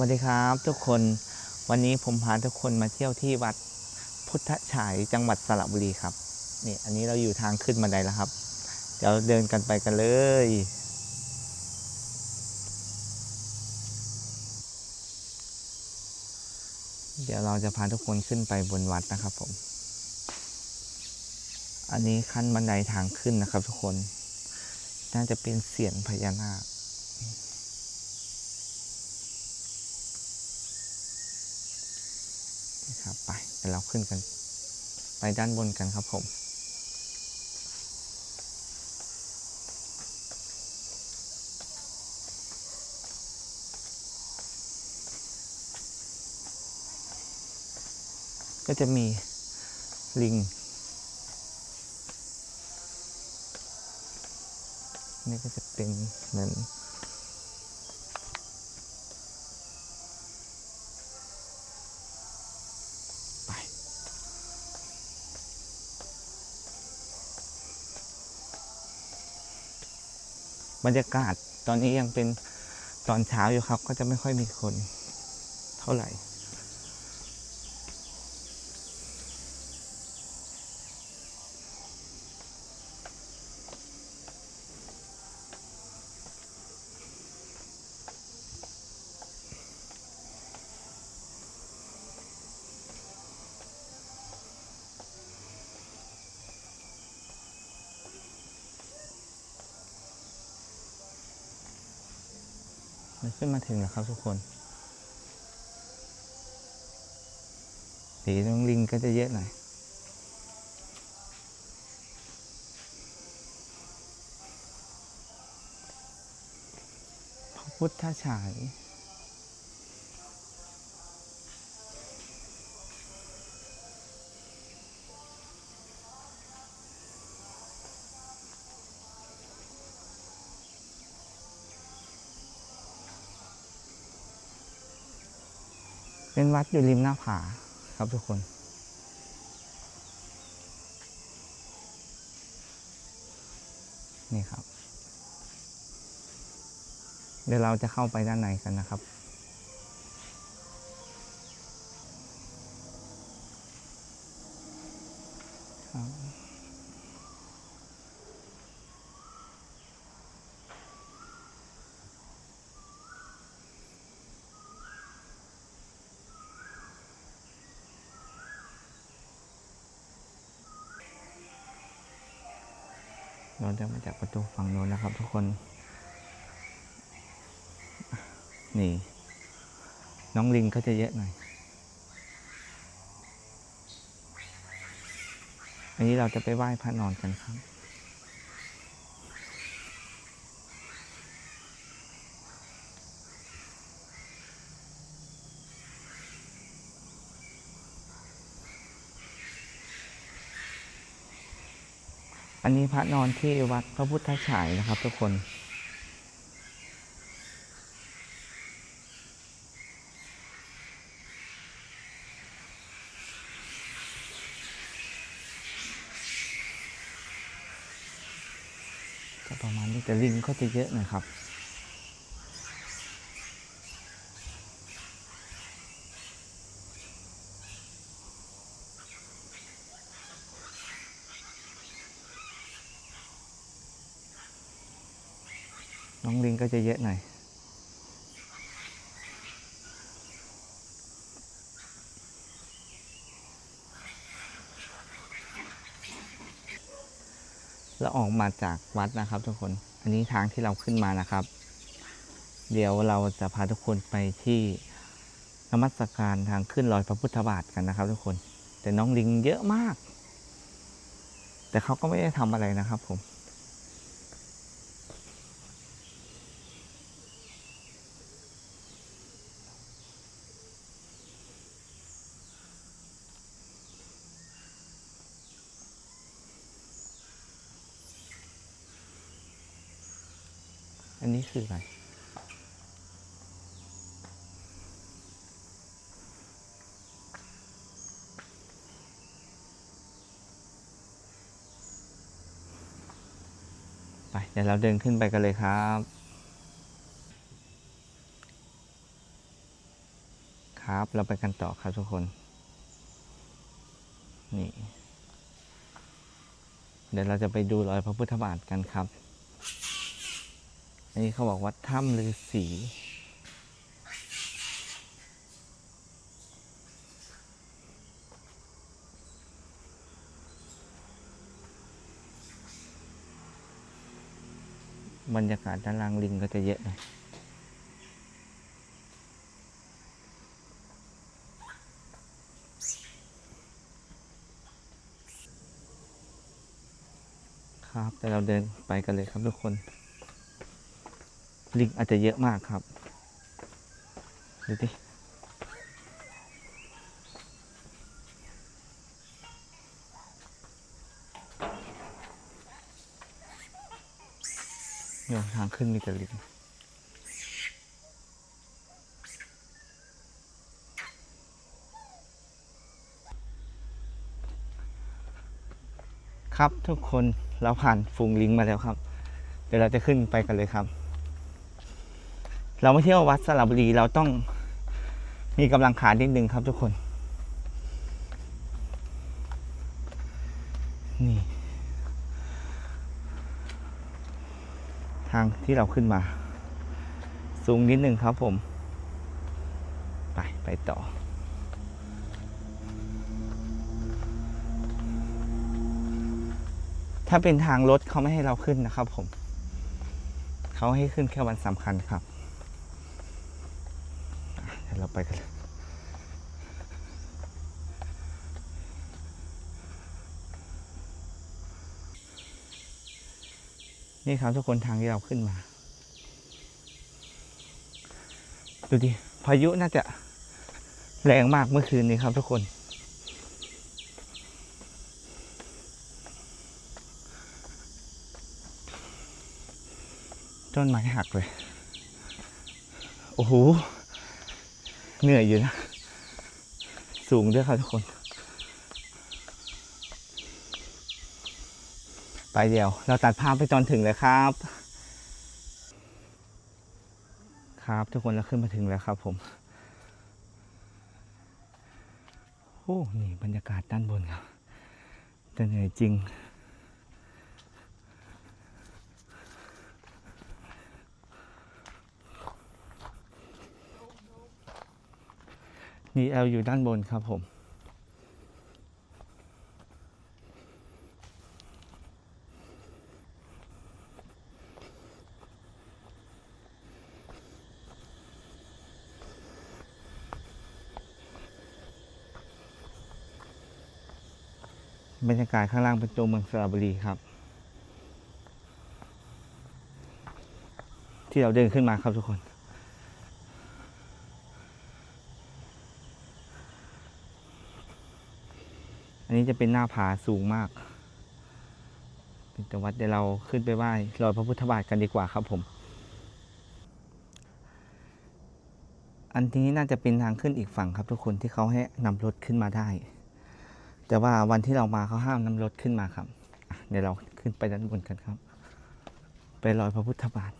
วัสดีครับทุกคนวันนี้ผมพาทุกคนมาเที่ยวที่วัดพุทธฉายจังหวัดสระบุรีครับนี่อันนี้เราอยู่ทางขึ้นบันไดแล้วครับ เดี๋ยวเดินกันไปกันเลย เดี๋ยวเราจะพาทุกคนขึ้นไปบนวัดนะครับผม อันนี้ขั้นบันไดทางขึ้นนะครับทุกคน น่าจะเป็นเสียงพญานาค นะครับไปเดี๋ยวเราขึ้นกัน ไปด้านบนกันครับผมก็จะมีลิง นี่ก็จะเป็นเหมือน บรรยากาศตอนนี้ยังเป็นตอนเช้าอยู่ครับ ก็จะไม่ค่อยมีคนเท่าไหร่ มันขึ้นมาถึงแล้วครับทุกคนสีน้องลิงก็จะเยอะหน่อยพระพุทธฉาย เป็นวัดอยู่ริมหน้าผาครับทุกคน นี่ครับ เดี๋ยวเราจะเข้าไปด้านในกันนะครับครับ เราเดินมาจากประตูฝั่งโน้นนะครับ ทุกคน นี่ น้องลิงก็จะเยอะหน่อย อันนี้เราจะไปไหว้พระนอนกันครับ อันนี้พระนอนที่วัดพระพุทธฉายนะครับ ทุกคน จะประมาณนี้แต่ลิงก็จะเยอะหน่อยครับ น้องลิง ก็จะเยอะหน่อยแล้วออกมาจากวัดนะครับทุกคน อันนี้ทางที่เราขึ้นมานะครับ เดี๋ยวเราจะพาทุกคนไปที่นมัสการทางขึ้นรอยพระพุทธบาทกันนะครับ ทุกคน แต่น้องลิงเยอะมาก แต่เขาก็ไม่ได้ทำอะไรนะครับผม อันนี้คืออะไร ไป เดี๋ยวเราเดินขึ้นไปกันเลยครับ ครับเราไปกันต่อครับทุกคน นี่ เดี๋ยวเราจะไปดูรอยพระพุทธบาทกันครับ นนี้เขาบอกว่าถ้ำฤาษีบรรยากาศด้านล่างลิงก็จะเยอะหน่อยครับ แต่เราเดินไปกันเลยครับทุกคน ลิงอาจจะเยอะมากครับ ดูดิเดี๋ยวทางขึ้นมีแต่ลิงครับทุกคนเราผ่านฝูงลิงมาแล้วครับ เดี๋ยวเราจะขึ้นไปกันเลยครับ เรามาเที่ยววัดสระบุรีเราต้องมีกำลังขานิดนึงครับทุกคน นี่ ทางที่เราขึ้นมา สูงนิดนึงครับผม ไป ไปต่อถ้าเป็นทางรถเขาไม่ให้เราขึ้นนะครับผม เขาให้ขึ้นแค่วันสำคัญครับ เราไปกันนี่ครับทุกคนทางที่เราขึ้นมา ดูดิ พายุน่าจะแรงมากเมื่อคืนนี้ครับทุกคน ต้นไม้หักเลย โอ้โห เหนื่อยอยู่นะ สูงด้วยครับทุกคน ไปเดี๋ยว เราตัดภาพไปตอนถึงเลยครับ ครับทุกคนเราขึ้นมาถึงแล้วครับผมโอ้นี่บรรยากาศด้านบนครับแต่เหนื่อยจริง นีแอลอยู่ด้านบนครับผม บรรยากาศข้างล่างเป็นตัวเมืองสระบุรีครับ ที่เราเดินขึ้นมาครับทุกคน นนี้จะเป็นหน้าผาสูงมาก เป็นจังหวัดเดี๋ยวเราขึ้นไปไหว้รอยพระพุทธบาทกันดีกว่าครับผม อันนี้น่าจะเป็นทางขึ้นอีกฝั่งครับทุกคนที่เขาให้นำรถขึ้นมาได้ แต่ว่าวันที่เรามาเขาห้ามนำรถขึ้นมาครับ เดี๋ยวเราขึ้นไปด้านบนกันครับ ไปรอยพระพุทธบาท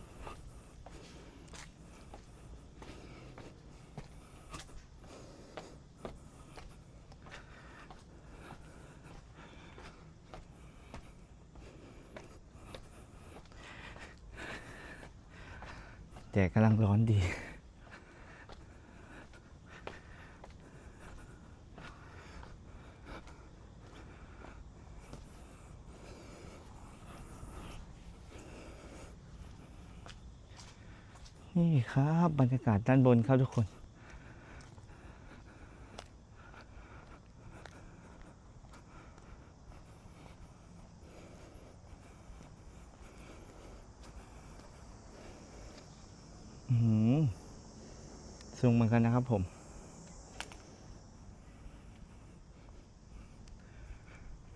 แต่กำลังร้อนดี นี่ครับบรรยากาศด้านบนครับทุกคน อืมสูงเหมือน กันนะครับผม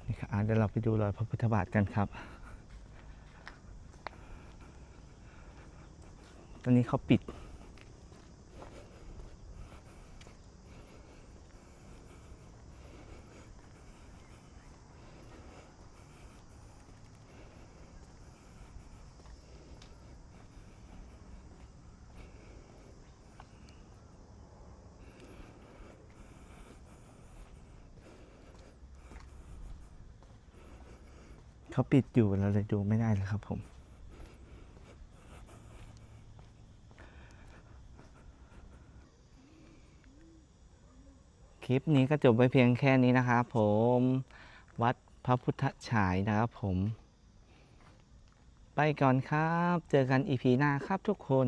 นี่ครับเดี๋ยวเราไปดูรอยพระพุทธบาทกันครับ ตอนนี้เขาปิด เขาปิดอยู่เราเลยดูไม่ได้เลยครับผมคลิปนี้ก็จบไปเพียงแค่นี้นะครับผมวัดพระพุทธฉายนะครับผม ไปก่อนครับ เจอกันอีพีหน้าครับทุกคน